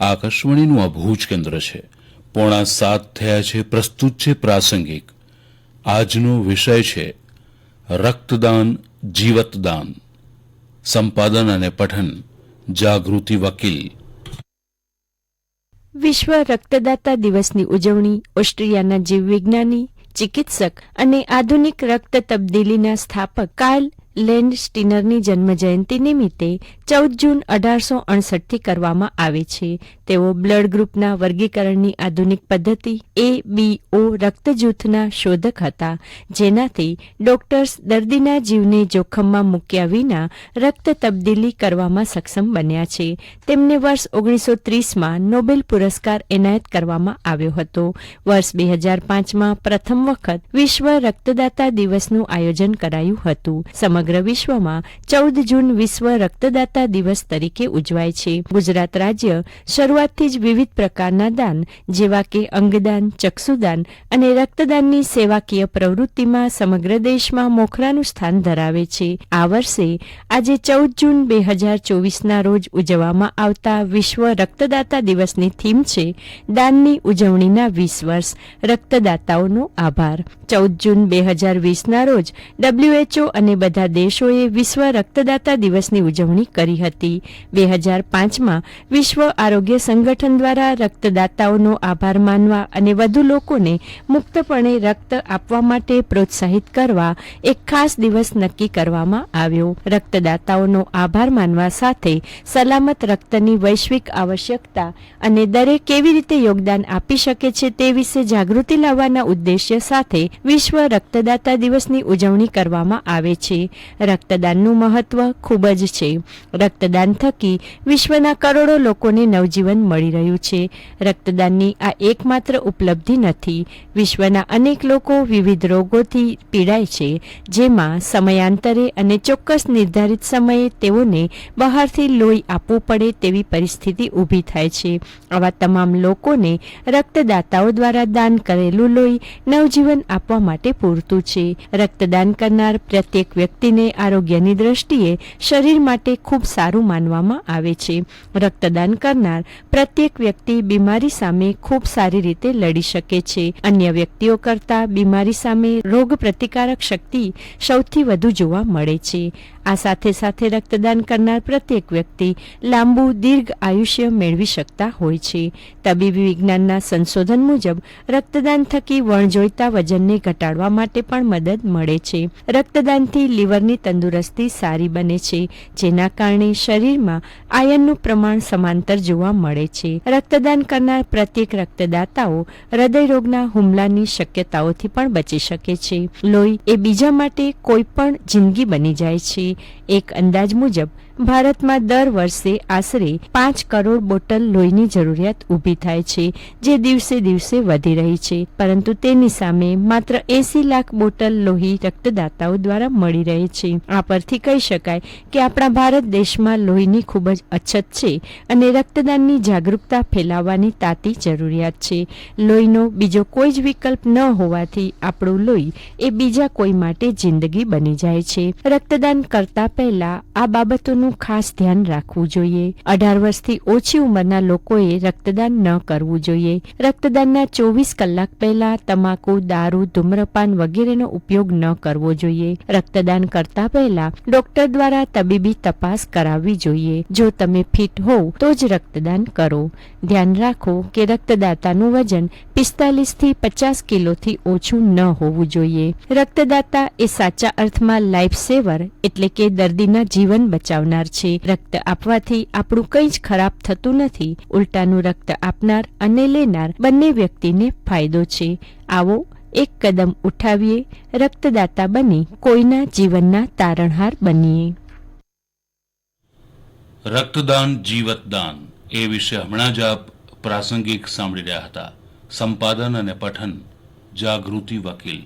આકાશવાણીનું આ ભુજ કેન્દ્ર છે. પોણા સાત થયા છે, પ્રસ્તુત છે, પ્રાસંગિક. આજનો વિષય છે, રક્તદાન, જીવતદાન. સંપાદન અને પઠન. જાગૃતિ વકીલ. વિશ્વ રક્તદાતા દિવસની ઉજવણી ઓસ્ટ્રિયાના જીવવિજ્ઞાની, ચિકિત્સક અને આધુનિક રક્ત તબદીલીના સ્થાપક કાર્લ લેન્ડ સ્ટીનરની જન્મજયંતિ નિમિત્તે ચૌદ જૂન અઢારસો અડસઠથી કરવામાં આવે છે. તેઓ બ્લડ ગ્રુપના વર્ગીકરણની આધુનિક પદ્ધતિ એ બી ઓ રક્ત જૂથના શોધક હતા, જેનાથી ડોક્ટર્સ દર્દીના જીવને જોખમમાં મૂક્યા વિના રક્ત તબદીલી કરવામાં સક્ષમ બન્યા છે. તેમને વર્ષ ઓગણીસો ત્રીસમાં નોબેલ પુરસ્કાર એનાયત કરવામાં આવ્યો હતો. વર્ષ બે હજાર પાંચમાં પ્રથમ વખત વિશ્વ રક્તદાતા દિવસનું આયોજન કરાયું હતું. સમગ્ર વિશ્વમાં ચૌદ જૂન વિશ્વ રક્તદાતા દિવસ તરીકે ઉજવાય છે. ગુજરાત રાજ્ય શરૂઆતથી જ વિવિધ પ્રકારના દાન, જેવા કે અંગદાન, ચક્ષુદાન અને રક્તદાનની સેવાકીય પ્રવૃત્તિમાં સમગ્ર દેશમાં મોખરાનું સ્થાન ધરાવે છે. આ વર્ષે આજે ચૌદ જૂન બે હજાર ચોવીસના રોજ ઉજવવામાં આવતા વિશ્વ રક્તદાતા દિવસની થીમ છે દાનની ઉજવણીના વીસ વર્ષ. રક્તદાતાઓનો આભાર. ચૌદ જૂન બે હજાર વીસના રોજ ડબ્લ્યુએચઓ અને બધા દેશોએ વિશ્વ રક્તદાતા દિવસની ઉજવણી કરી હતી. બે હજાર પાંચમાં વિશ્વ આરોગ્ય સંગઠન દ્વારા રક્તદાતાઓનો આભાર માનવા અને વધુ લોકોને મુક્તપણે રક્ત આપવા માટે પ્રોત્સાહિત કરવા એક ખાસ દિવસ નક્કી કરવામાં આવ્યો. રક્તદાતાઓનો આભાર માનવા સાથે સલામત રક્તની વૈશ્વિક આવશ્યકતા અને દરેક કેવી રીતે યોગદાન આપી શકે છે તે વિશે જાગૃતિ લાવવાના ઉદ્દેશ્ય સાથે વિશ્વ રક્તદાતા દિવસની ઉજવણી કરવામાં આવે છે. રક્તદાનનું મહત્વ ખૂબ જ છે. રક્તદાન થકી વિશ્વના કરોડો લોકોને નવજીવન મળી રહ્યું છે. રક્તદાનની આ એકમાત્ર ઉપલબ્ધિ નથી. વિશ્વના અનેક લોકો વિવિધ રોગોથી પીડાય છે, જેમાં સમયાંતરે અને ચોક્કસ નિર્ધારિત સમયે તેઓને બહારથી લોહી આપવું પડે તેવી પરિસ્થિતિ ઊભી થાય છે. આવા તમામ લોકોને રક્તદાતાઓ દ્વારા દાન કરેલું લોહી નવજીવન આપવા માટે પૂરતું છે. રક્તદાન કરનાર પ્રત્યેક વ્યક્તિને આરોગ્યની દ્રષ્ટિએ શરીર માટે ખૂબ સારું માનવામાં આવે છે. રક્તદાન કરનાર પ્રત્યેક વ્યક્તિ બીમારી સામે ખૂબ સારી રીતે લડી શકે છે. અન્ય વ્યક્તિઓ કરતા બીમારી સામે રોગ પ્રતિકારક શક્તિ સૌથી વધુ જોવા મળે છે. આ સાથે સાથે રક્તદાન કરનાર પ્રત્યેક વ્યક્તિ લાંબુ દીર્ઘ આયુષ્ય મેળવી શકતા હોય છે. તબીબી વિજ્ઞાનના સંશોધન મુજબ, રક્તદાન થકી વણજોઈતા વજનને ઘટાડવા માટે પણ મદદ મળે છે. રક્તદાનથી લીવરની તંદુરસ્તી સારી બને છે, જેના કારણે શરીરમાં આયનનું પ્રમાણ સમાંતર જોવા મળે છે. રક્તદાન કરનાર પ્રત્યેક રક્તદાતાઓ હૃદયરોગના હુમલાની શક્યતાઓથી પણ બચી શકે છે. લોહી એ બીજા માટે કોઈ પણ જિંદગી બની જાય છે. એક અંદાજ મુજબ, ભારતમાં દર વર્ષે આશરે પાંચ કરોડ બોટલ લોહીની જરૂરિયાત ઊભી થાય છે, જે દિવસે દિવસે વધી રહી છે. પરંતુ તેની સામે માત્ર એસી લાખ બોટલ લોહી રક્તદાતાઓ દ્વારા મળી રહે છે. આ પરથી કહી શકાય કે આપણા ભારત દેશમાં લોહીની ખૂબ જ અછત છે અને રક્તદાનની જાગૃતતા ફેલાવવાની તાતી જરૂરિયાત છે. લોહીનો બીજો કોઈ જ વિકલ્પ ન હોવાથી આપણું લોહી એ બીજા કોઈ માટે જિંદગી બની જાય છે. રક્તદાન કરતા પહેલા આ બાબતોનું ખાસ ધ્યાન રાખવું જોઈએ. અઢાર વર્ષથી ઓછી ઉંમરના લોકોએ રક્તદાન ન કરવું જોઈએ. રક્તદાનના ચોવીસ કલાક પહેલા તમાકુ, દારૂ, ધૂમ્રપાન વગેરેનો ઉપયોગ ન કરવો જોઈએ. રક્તદાન કરતા પહેલા ડોક્ટર દ્વારા તબીબી તપાસ કરાવવી જોઈએ. જો તમે ફિટ હોવ, તો જ રક્તદાન કરો. ધ્યાન રાખો કે રક્તદાતાનું વજન પિસ્તાલીસથી પચાસ કિલોથી ઓછું ન હોવું જોઈએ. રક્તદાતા એ સાચા અર્થમાં લાઈફ સેવર એટલે કે દર્દીના જીવન બચાવનાર છે. રક્ત આપવાથી આપણું કંઈ જ ખરાબ થતું નથી. ઉલટાનું રક્ત આપનાર અને લેનાર બંને વ્યક્તિને ફાયદો છે. આવો એક કદમ ઉઠાવીએ. રક્તદાતા બની કોઈના જીવનના તારણહાર બનીએ. રક્તદાન, જીવતદાન એ વિશે હમણાં જ આપ પ્રાસંગિક સાંભળી રહ્યા હતા. સંપાદન અને પઠન, જાગૃતિ વકીલ.